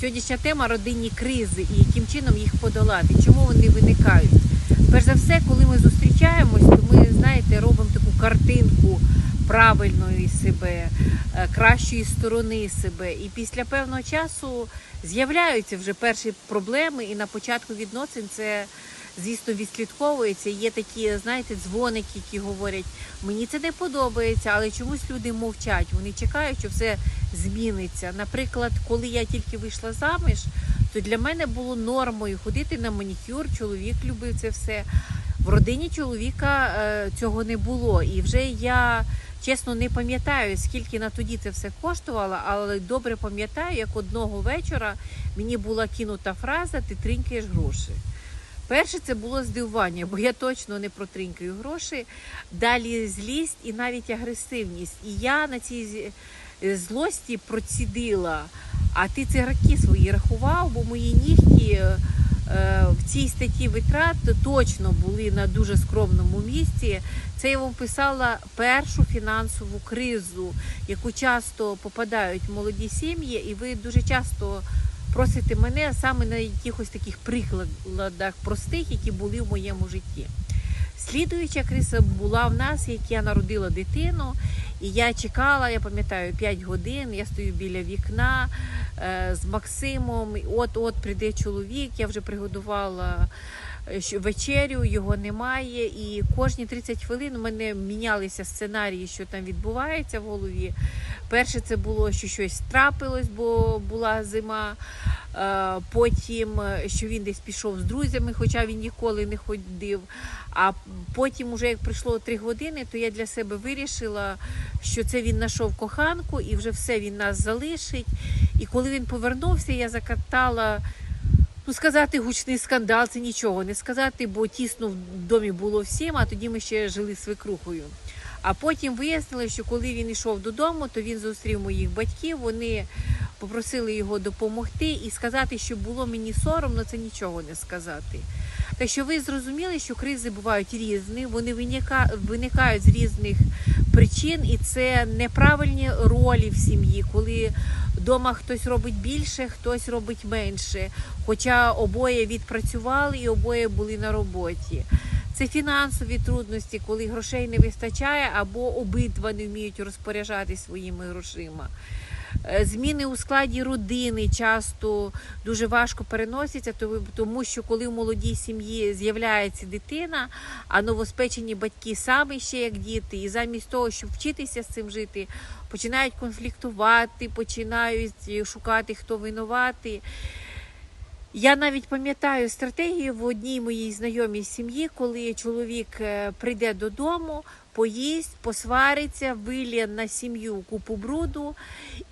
Сьогоднішня тема родинні кризи і яким чином їх подолати, чому вони виникають. Перш за все, коли ми зустрічаємось, то ми, знаєте, робимо таку картинку правильної себе, е, кращої сторони себе. І після певного часу з'являються вже перші проблеми, і на початку відносин це. Звісно, відслідковується. Є такі, знаєте, дзвоники, які говорять, мені це не подобається, але чомусь люди мовчать. Вони чекають, що все зміниться. Наприклад, коли я тільки вийшла заміж, то для мене було нормою ходити на манікюр. Чоловік любив це все. В родині чоловіка е, цього не було. І вже я чесно не пам'ятаю, скільки на тоді це все коштувало, але добре пам'ятаю, як одного вечора мені була кинута фраза Ти тринькаєш гроші. Перше це було здивування, бо я точно не протринькаю гроші. Далі злість і навіть агресивність. І я на цій е, злості процідила. А ти цигарки свої рахував, бо мої нігті е, е, в цій статті витрат точно були на дуже скромному місці. Це я вам писала першу фінансову кризу, яку часто попадають молоді сім'ї, і ви дуже часто просите мене саме на якихось таких прикладах простих, які були в моєму житті. Слідуюча криса була в нас, як я народила дитину, і я чекала, я пам'ятаю, 5 годин. Я стою біля вікна е, з Максимом. От-от прийде чоловік, я вже приготувала що- вечерю, його немає. І кожні 30 хвилин у мене мінялися сценарії, що там відбувається в голові. Перше це було, що щось трапилось, бо була зима. Е, Потім, е, що він десь пішов з друзями, хоча він ніколи не ходив. А потім, уже як пройшло три години, то я для себе вирішила, що це він знайшов коханку і вже все він нас залишить. І коли він повернувся, я закатала. Ну, сказати гучний скандал, це нічого не сказати, бо тісно в домі було всім, а тоді ми ще жили свекрухою. А потім вияснили, що коли він йшов додому, то він зустрів моїх батьків. Вони попросили його допомогти і сказати, що було мені соромно, це нічого не сказати. Так що ви зрозуміли, що кризи бувають різні, вони виникають з різних причин, і це неправильні ролі в сім'ї, коли вдома хтось робить більше, хтось робить менше. Хоча обоє відпрацювали і обоє були на роботі. Це фінансові трудності, коли грошей не вистачає, або обидва не вміють розпоряджати своїми грошима. Е, Зміни у складі родини часто дуже важко переносяться, то- тому що коли в молодій сім'ї з'являється дитина, а новоспечені батьки самі ще як діти, і замість того, щоб вчитися з цим жити, починають конфліктувати, починають шукати, хто винуватий. Я навіть пам'ятаю стратегію в одній моїй знайомій сім'ї, коли чоловік е, прийде додому, поїсть, посвариться, вилє на сім'ю купу бруду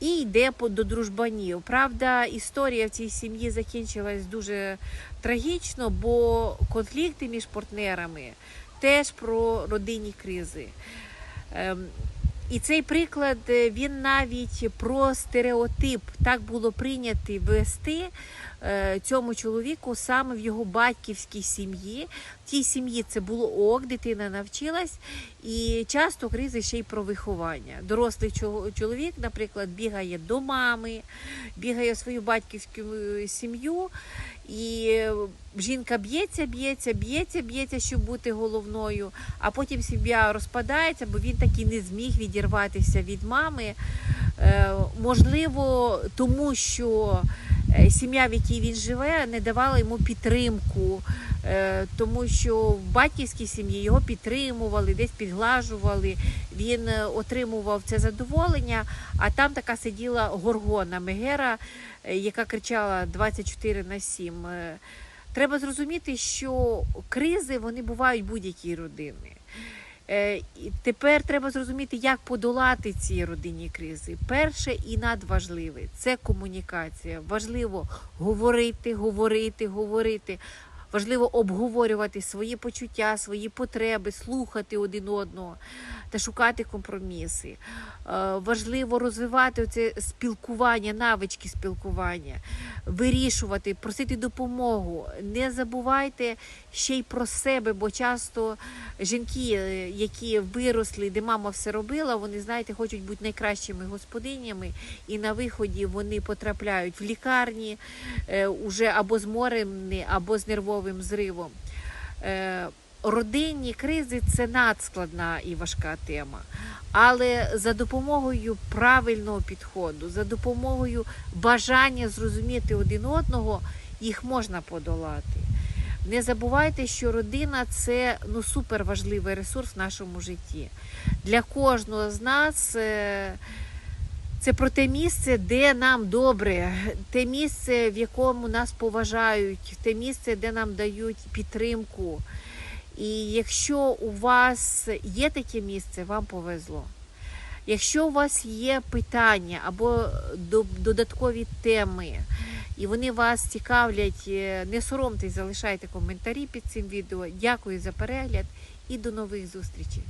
і йде до дружбанів. Правда, історія в цій сім'ї закінчилась дуже трагічно, бо конфлікти між партнерами теж про родинні кризи. Ем, і цей приклад е, він навіть про стереотип так було прийнято вести цьому чоловіку саме в його батьківській сім'ї. В тій сім'ї це було ок, дитина навчилась, і часто кризи ще й про виховання. Дорослий чоловік, наприклад, бігає до мами, бігає в свою батьківську е, сім'ю. І е, жінка б'ється, б'ється, б'ється, б'ється, щоб бути головною. А потім сім'я розпадається, бо він таки не зміг відірватися від мами. Е, можливо, тому що е, сім'я, в якій він живе, не давала йому підтримку, е, тому що в батьківській сім'ї його підтримували, десь підглажували. Він е, отримував це задоволення, а там така сиділа горгона Мегера, е, яка кричала 24 на 7. Е, Треба зрозуміти, що кризи вони бувають будь-якій родини. Е, Тепер треба зрозуміти, як подолати ці родинні кризи. Перше і надважливе це комунікація. Важливо говорити, говорити, говорити. Важливо обговорювати свої почуття, свої потреби, слухати один одного та шукати компроміси. Е, Важливо розвивати це спілкування, навички спілкування, вирішувати, просити допомогу. Не забувайте ще й про себе, бо часто жінки, е, які виросли, де мама все робила, вони, знаєте, хочуть бути найкращими господинями, і на виході вони потрапляють в лікарні е, уже або з морем, або з нервовим зривом. Е, Родинні кризи це надскладна і важка тема. Але за допомогою правильного підходу, за допомогою бажання зрозуміти один одного, їх можна подолати. Не забувайте, що родина це ну, супер важливий ресурс в нашому житті. Для кожного з нас е, це про те місце, де нам добре, те місце, в якому нас поважають, те місце, де нам дають підтримку. І якщо у вас є таке місце, вам повезло. Якщо у вас є питання або додаткові теми, і вони вас цікавлять, е, не соромтесь, залишайте коментарі під цим відео. Дякую за перегляд і до нових зустрічей.